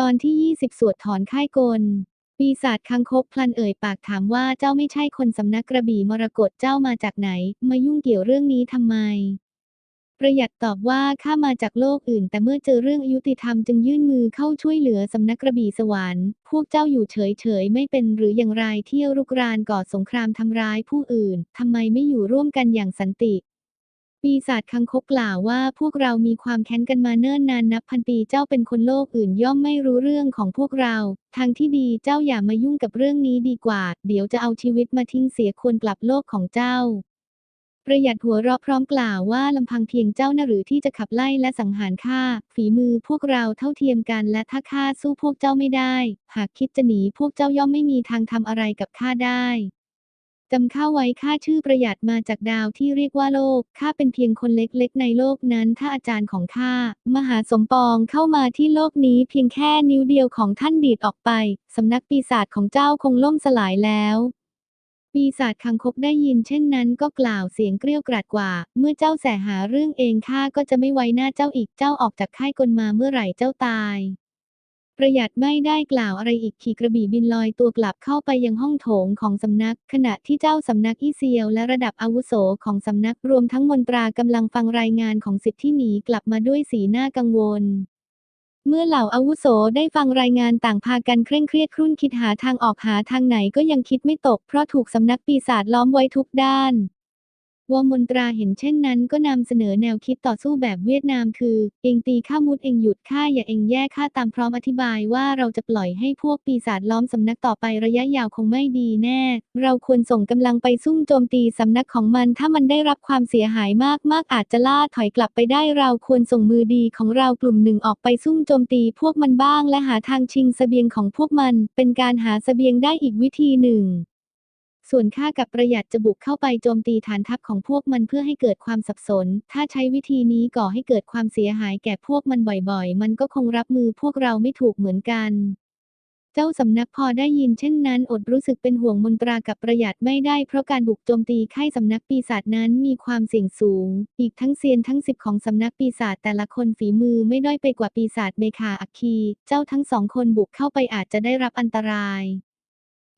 ตอนที่ 20 สวดถอนค่ายกล ปีศาจคังคกพลันเอ่ยปากถามว่าเจ้าไม่ใช่คนสำนักกระบี่มรกตเจ้ามาจากไหน มายุ่งเกี่ยวเรื่องนี้ทำไม ประหยัดตอบว่าข้ามาจากโลกอื่น แต่เมื่อเจอเรื่องอายุติธรรมจึงยื่นมือเข้าช่วยเหลือสำนักกระบี่สวรรค์ พวกเจ้าอยู่เฉยๆไม่เป็นหรืออย่างไรเที่ยวรุกรานก่อสงครามทำร้ายผู้อื่นทำไมไม่อยู่ร่วมกันอย่างสันติ ปีศาจคังคกกล่าวว่าพวกเรามีความแค้นกันมาเนิ่นนานนับพันปีเจ้าเป็นคนโลกอื่นย่อมไม่รู้เรื่องของพวกเรา ทางที่ดีเจ้าอย่ามายุ่งกับเรื่องนี้ดีกว่า เดี๋ยวจะเอาชีวิตมาทิ้งเสียควรกลับโลกของเจ้า ประหยัดหัวเราะพร้อมกล่าวว่าลำพังเพียงเจ้านะหรือที่จะขับไล่และสังหารข้าฝีมือพวกเราเท่าเทียมกันและถ้าข้าสู้พวกเจ้าไม่ได้ หากคิดจะหนีพวกเจ้าย่อมไม่มีทางทำอะไรกับข้าได้ จำข้าไว้ข้าชื่อประหยัดมาจากดาวที่เรียกว่าโลก ข้าเป็นเพียงคนเล็กๆ ในโลกนั้น ถ้าอาจารย์ของข้า มหาสมปองเข้ามาที่โลกนี้เพียงแค่นิ้วเดียวของท่านดีดออกไป สำนักปีศาจของเจ้าคงล่มสลายแล้วปีศาจคังคกได้ยินเช่นนั้นก็กล่าวเสียงเกรี้ยวกราดกว่า เมื่อเจ้าแสหาเรื่องเองข้าก็จะไม่ไว้หน้าเจ้าอีกเจ้าออกจากค่ายกลมาเมื่อไหร่เจ้าตาย ประหยัดไม่ได้กล่าวอะไรอีกขี่กระบี่บินลอยตัวกลับเข้าไปยังห้องโถงของสำนัก ขณะที่เจ้าสำนักอีเซียวและระดับอาวุโสของสำนักรวมทั้งมนตรากำลังฟังรายงานของสิทธิหนีกลับมาด้วยสีหน้ากังวล เมื่อเหล่าอาวุโสได้ฟังรายงานต่างพากันเคร่งเครียดครุ่นคิดหาทางออกหาทางไหนก็ยังคิดไม่ตกเพราะถูกสำนักปีศาจล้อมไว้ทุกด้าน วอมนตราเห็นเช่นนั้นก็นำเสนอแนวคิดต่อสู้แบบเวียดนามคือ เองตีข้ามุดเองหยุดข้าอย่าเองแย่ข้าตามพร้อมอธิบายว่าเราจะปล่อยให้พวกปีศาจล้อมสำนักต่อไประยะยาวคงไม่ดีแน่ เราควรส่งกำลังไปซุ่มโจมตีสำนักของมัน ถ้ามันได้รับความเสียหายมากมากอาจจะล่าถอยกลับไปได้เราควรส่งมือดีของเรากลุ่มหนึ่งออกไปซุ่มโจมตีพวกมันบ้าง และหาทางชิงสเสบียงของพวกมัน เป็นการหาสเสบียงได้อีกวิธีหนึ่ง ส่วนข้ากับประหยัดจะบุกเข้าไปโจมตีฐานทัพของพวกมันเพื่อให้เกิดความสับสน ถ้าใช้วิธีนี้ก่อให้เกิดความเสียหายแก่พวกมันบ่อยๆ มันก็คงรับมือพวกเราไม่ถูกเหมือนกัน เจ้าสำนักพอได้ยินเช่นนั้นอดรู้สึกเป็นห่วงมนตรากับประหยัดไม่ได้เพราะการบุกโจมตีค่ายสำนักปีศาจนั้นมีความเสี่ยงสูง อีกทั้งเซียนทั้งสิบของสำนักปีศาจแต่ละคนฝีมือไม่ด้อยไปกว่าปีศาจเมคาอัคคี เจ้าทั้งสองคนบุกเข้าไปอาจจะได้รับอันตราย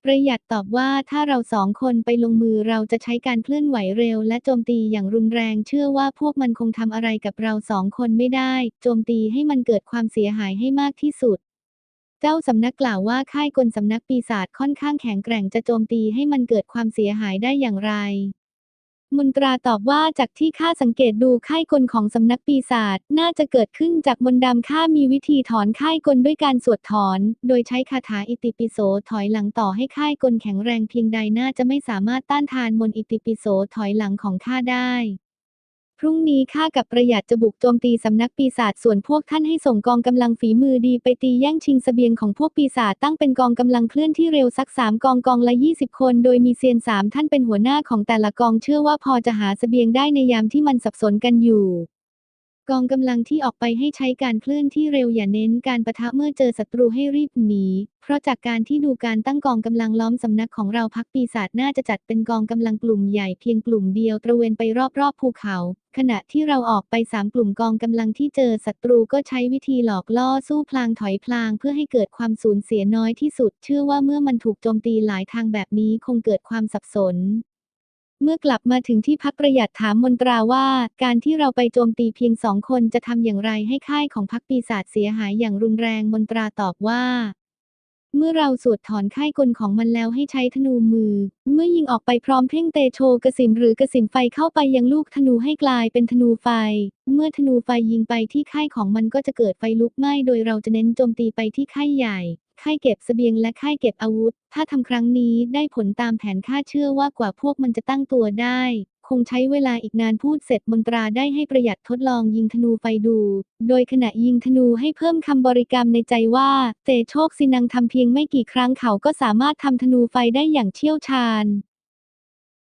ประหยัดตอบว่าถ้าเราสองคนไปลงมือเราจะใช้การเคลื่อนไหวเร็ว และโจมตีอย่างรุนแรงเชื่อว่าพวกมันคงทำอะไรกับเราสองคนไม่ได้ โจมตีให้มันเกิดความเสียหายให้มากที่สุด เจ้าสำนักกล่าวว่าค่ายกลสำนักปีศาจค่อนข้างแข็งแกร่งจะโจมตีให้มันเกิดความเสียหายได้อย่างไร มนตราตอบว่าจากที่ข้าสังเกตดูค่ายกลของสำนักปีศาจน่าจะเกิดขึ้นจากมนต์ดำข้ามีวิธีถอนค่ายกลด้วยการสวดถอน โดยใช้คาถาอิติปิโสถอยหลังต่อให้ค่ายกลแข็งแรงเพียงใดน่าจะไม่สามารถต้านทานมนต์อิติปิโสถอยหลังของข้าได้ รุ่งนี้ข้ากับประหยัดจะบุกโจมตีสำนักปีศาจส่วนพวกท่านให้ส่งกองกำลังฝีมือดีไปตีแย่งชิงเสบียงของพวกปีศาจตั้งเป็นกองกำลังเคลื่อนที่เร็วสักสามกองกองละ 20 คน โดยมีเซียนสามท่านเป็นหัวหน้าของแต่ละกองเชื่อว่าพอจะหาเสบียงได้ในยามที่มันสับสนกันอยู่ องกำลังที่ออกไปให้ใช้การเคลื่อนที่เร็วอย่าเน้นการประทะเมื่อเจอศัตรูให้รีบหนี เพราะจากการที่ดูการตั้งกองกำลังล้อมสำนักของเราพักปีศาจน่าจะจัดเป็นกองกำลังกลุ่มใหญ่เพียงกลุ่มเดียวตระเวนไปรอบๆภูเขา ขณะที่เราออกไปสามกลุ่มกองกำลังที่เจอศัตรูก็ใช้วิธีหลอกล่อสู้พลางถอยพลาง เพื่อให้เกิดความสูญเสียน้อยที่สุด เชื่อว่าเมื่อมันถูกโจมตีหลายทางแบบนี้คงเกิดความสับสน เมื่อกลับมาถึงที่พักประหยัดถามมนตราว่า การที่เราไปโจมตีเพียงสองคนจะทำอย่างไรให้ค่ายของพักปีศาจเสียหายอย่างรุนแรงมนตราตอบว่า เมื่อเราสวดถอนค่ายกลของมันแล้วให้ใช้ธนูมือ เมื่อยิงออกไปพร้อมเพ่งเตโชกระสิมหรือกระสิมไฟเข้าไปยังลูกธนูให้กลายเป็นธนูไฟ เมื่อธนูไฟยิงไปที่ค่ายของมันก็จะเกิดไฟลุกไหม้โดยเราจะเน้นโจมตีไปที่ค่ายใหญ่ ค่ายเก็บเสบียงและค่ายเก็บอาวุธ ถ้าทำครั้งนี้ได้ผลตามแผนข้าเชื่อว่ากว่าพวกมันจะตั้งตัวได้ คงใช้เวลาอีกนานพูดเสร็จมนตราได้ให้ประหยัดทดลองยิงธนูไฟดู โดยขณะยิงธนูให้เพิ่มคำบริกรรมในใจว่า เตโชคสินังทำเพียงไม่กี่ครั้งเขาก็สามารถทำธนูไฟได้อย่างเชี่ยวชาญ